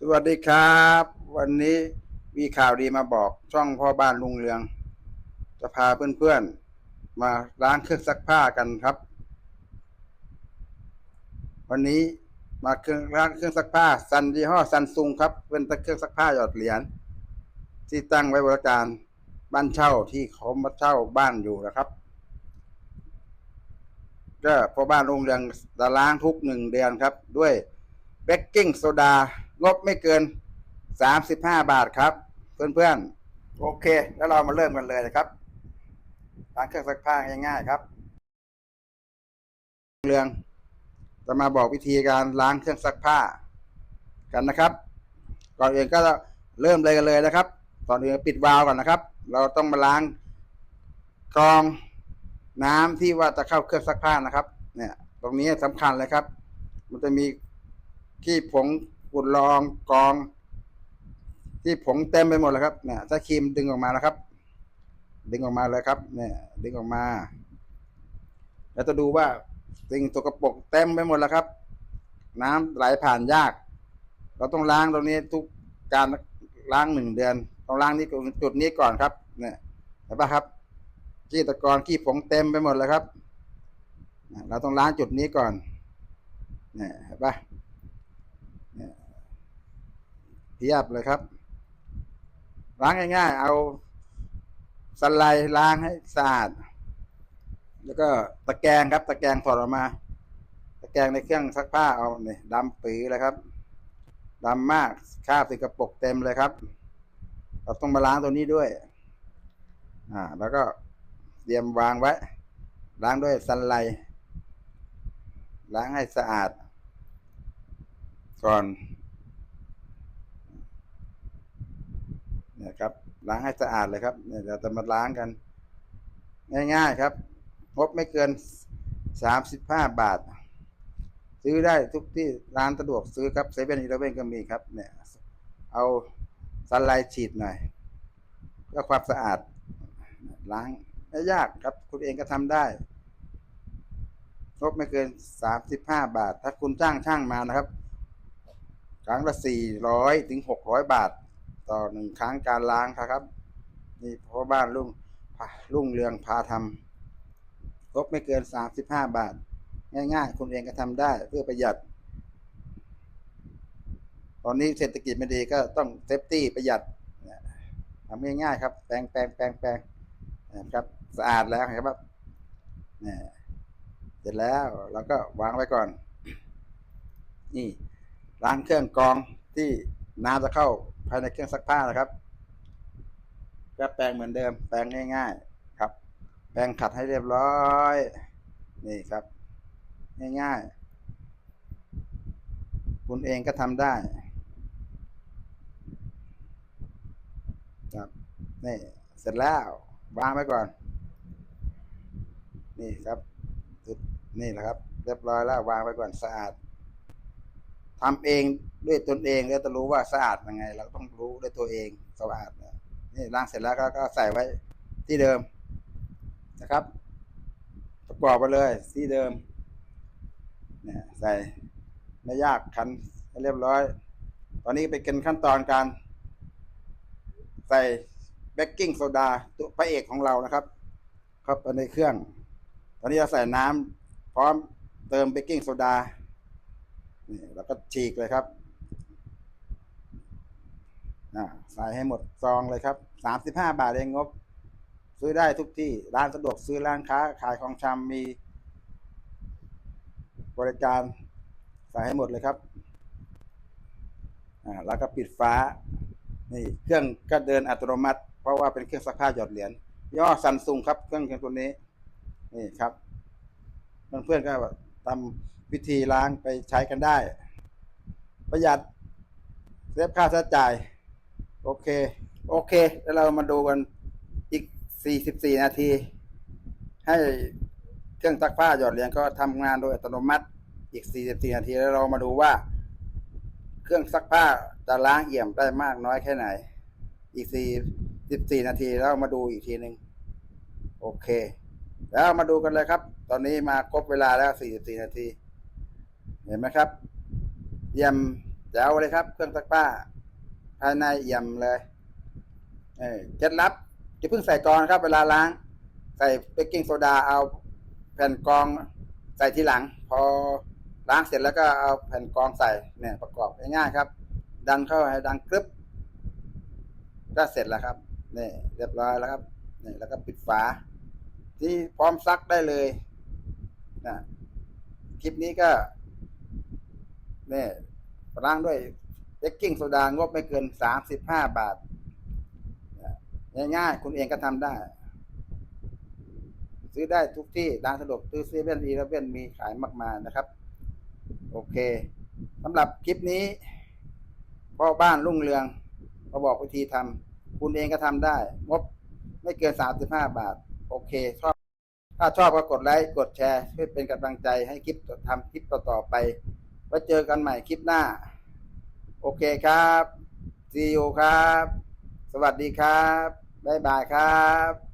สวัสดีครับ วันนี้มีข่าวดีมาบอกช่องพ่อบ้านลุงเรือง จะพาเพื่อนๆ มาล้างเครื่องซักผ้ากันครับ วันนี้มาเครื่องล้างเครื่องซักผ้าซันยี่ห้อซันซุงครับ เป็นเครื่องซักผ้าหยอดเหรียญที่ตั้งไว้บริการบ้านเช่าที่เขามาเช่าบ้านอยู่นะครับก็พ่อบ้านลุงเรืองจะล้างทุกหนึ่งเดือนครับ ด้วยเบกกิ้งโซดา งบไม่เกินสามสิบห้าบาทครับ เพื่อนๆ โอเค แล้วเรามาเริ่มกันเลยนะครับล้างเครื่องซักผ้าง่ายๆครับ เรื่องจะมาบอกวิธีการล้างเครื่องซักผ้ากันนะครับ ก่อนอื่นก็เริ่มเลยกันเลยนะครับ ก่อนอื่นปิดวาล์วก่อนนะครับ เราต้องมาล้างกรองน้ำที่ว่าจะเข้าเครื่องซักผ้านะครับ เนี่ย ตรงนี้สำคัญเลยครับ มันจะมีที่ผง ฝุ่นลองกอง ที่ผงเต็มไปหมดเลยครับเนี่ยถ้าครีมดึงออกมานะครับ ดึงออกมาเลยครับ เนี่ย ดึงออกมา แล้วจะดูว่าสิ่งสกปรกเต็มไปหมดแล้วครับ น้ำไหลผ่านยาก เราต้องล้างตรงนี้ทุกการล้างหนึ่งเดือนต้องล้างที่จุดนี้ก่อนครับ เนี่ยเห็นปะครับขี้ตะกอนขี้ผงเต็มไปหมดเลยครับเนี่ยเราต้องล้างจุดนี้ก่อนเนี่ยเห็นปะ เทียบเลยครับ ล้างง่ายๆ เอาสไลด์ล้างให้สะอาด แล้วก็ตะแกรงครับ ตะแกรงถอดออกมา ตะแกรงในเครื่องซักผ้าเอาเนี่ยดำปีเลยครับดำมากคราบสิกระปกเต็มเลยครับ เราต้องมาล้างตัวนี้ด้วย อ่า แล้วก็เตรียมวางไว้ ล้างด้วยสไลด์ล้างให้สะอาด ก่อน เนี่ยครับล้างให้สะอาดเลยครับเนี่ยเราจะมาล้างกัน ง่ายๆครับงบไม่เกินสามสิบห้าบาท ซื้อได้ทุกที่ร้านสะดวกซื้อครับเซเว่นอีเลเว่นก็มีครับเนี่ยเอาสไลด์ฉีดหน่อยเพื่อความสะอาดล้างไม่ยากครับ คุณเองก็ทำได้งบไม่เกินสามสิบห้าบาท ถ้าคุณจ้างช่างมานะครับ ครั้งละสี่ร้อยถึงหกร้อยบาท ต่อหนึ่งครั้งการล้างครับ นี่พราะบ้านลุงลุงเรืองพาทำครบไม่เกินสามสิบห้าบาท ง่ายๆ คุณเองก็ทำได้เพื่อประหยัด ตอนนี้เศรษฐกิจไม่ดีก็ต้องเซฟตี้ประหยัดทำง่ายๆครับ แปรงแปรงแปรงแปรงนะครับ สะอาดแล้วครับเนี่ยเสร็จแล้วเราก็วางไว้ก่อน นี่ล้างเครื่องกรองที่ น้ำจะเข้าภายในเครื่องซักผ้านะครับก็แปรงเหมือนเดิม แปรงง่าย ๆ ครับ แปรงขัดให้เรียบร้อย นี่ครับ ง่ายๆ คุณเองก็ทำได้ ครับ นี่ เสร็จแล้ววางไว้ก่อน นี่ครับ นี่แหละครับ เรียบร้อยแล้ววางไว้ก่อนสะอาดทำเอง ด้วยตนเองแล้วจะรู้ว่าสะอาดยังไง เราต้องรู้ด้วยตัวเองสะอาดนี่ล้างเสร็จแล้วก็ใส่ไว้ที่เดิมนะครับ ประกอบไปเลยที่เดิมเนี่ยใส่ไม่ยากคันให้เรียบร้อย ตอนนี้เป็นขั้นตอนการ ใส่เบกกิ้งโซดาตัวพระเอกของเรานะครับเข้าไปในเครื่อง ตอนนี้เราใส่น้ำพร้อมเติมเบกกิ้งโซดานี่แล้วก็ฉีกเลยครับ ใส่ให้หมดซองเลยครับสามสิบห้าบาทเองงบ ซื้อได้ทุกที่ ร้านสะดวกซื้อร้านค้า ขายของชำมี บริการใส่ให้หมดเลยครับอ่าแล้วก็ปิดฟ้า นี่เครื่องก็เดินอัตโนมัติ เพราะว่าเป็นเครื่องซักผ้าหยอดเหรียญย่อซันซุงครับเครื่องเครื่องตัวนี้ นี่ครับเพื่อนๆก็ทำวิธีล้างไปใช้กันได้ ประหยัดเซฟค่าใช้จ่าย โอเค โอเค แล้วเรามาดูกันอีก 44 นาที ให้เครื่องซักผ้าหยอดเหรียญก็ทำงานโดยอัตโนมัติอีก 44 นาที แล้วเรามาดูว่า เครื่องซักผ้าจะล้างเอี่ยมได้มากน้อยแค่ไหน อีก 44 นาทีแล้วมาดูอีกทีหนึ่งโอเค แล้วมาดูกันเลยครับ ตอนนี้มาครบเวลาแล้ว 44 นาที เห็นไหมครับเยี่ยมแแจ๋วเลยครับ เครื่องซักผ้า ภายในเอี่ยมเลยเออเคล็ดลับจะเพิ่งใส่กรองนะครับ เวลาล้าง ใส่เบกกิ้งโซดาเอาแผ่นกรองใส่ทีหลัง พอล้างเสร็จแล้วก็เอาแผ่นกรองใส่เนี่ยประกอบง่ายๆครับ ดันเข้าให้ดังกรึบก็เสร็จแล้วครับนี่เรียบร้อยแล้วครับนี่แล้วก็ปิดฝา ที่พร้อมซักได้เลยนะคลิปนี้ก็นี่ล้างด้วย เบกกิ้งโซดางบไม่เกินสามสิบห้าบาทง่ายๆคุณเองก็ทำได้ ซื้อได้ทุกที่ร้านสะดวกซื้อเซเว่นอีเลฟเว่นมีขายมากมายนะครับ โอเคสำหรับคลิปนี้พ่อบ้านรุ่งเรืองมาบอกวิธีทำคุณเองก็ทำได้ งบไม่เกินสามสิบห้าบาท โอเค ชอบ ถ้าชอบก็กดไลค์กดแชร์เพื่อเป็นกำลังใจให้คลิปทำคลิปต่อๆไปไว้เจอกันใหม่คลิปหน้า โอเคครับซีอูครับ สวัสดีครับ บ๊ายบายครับ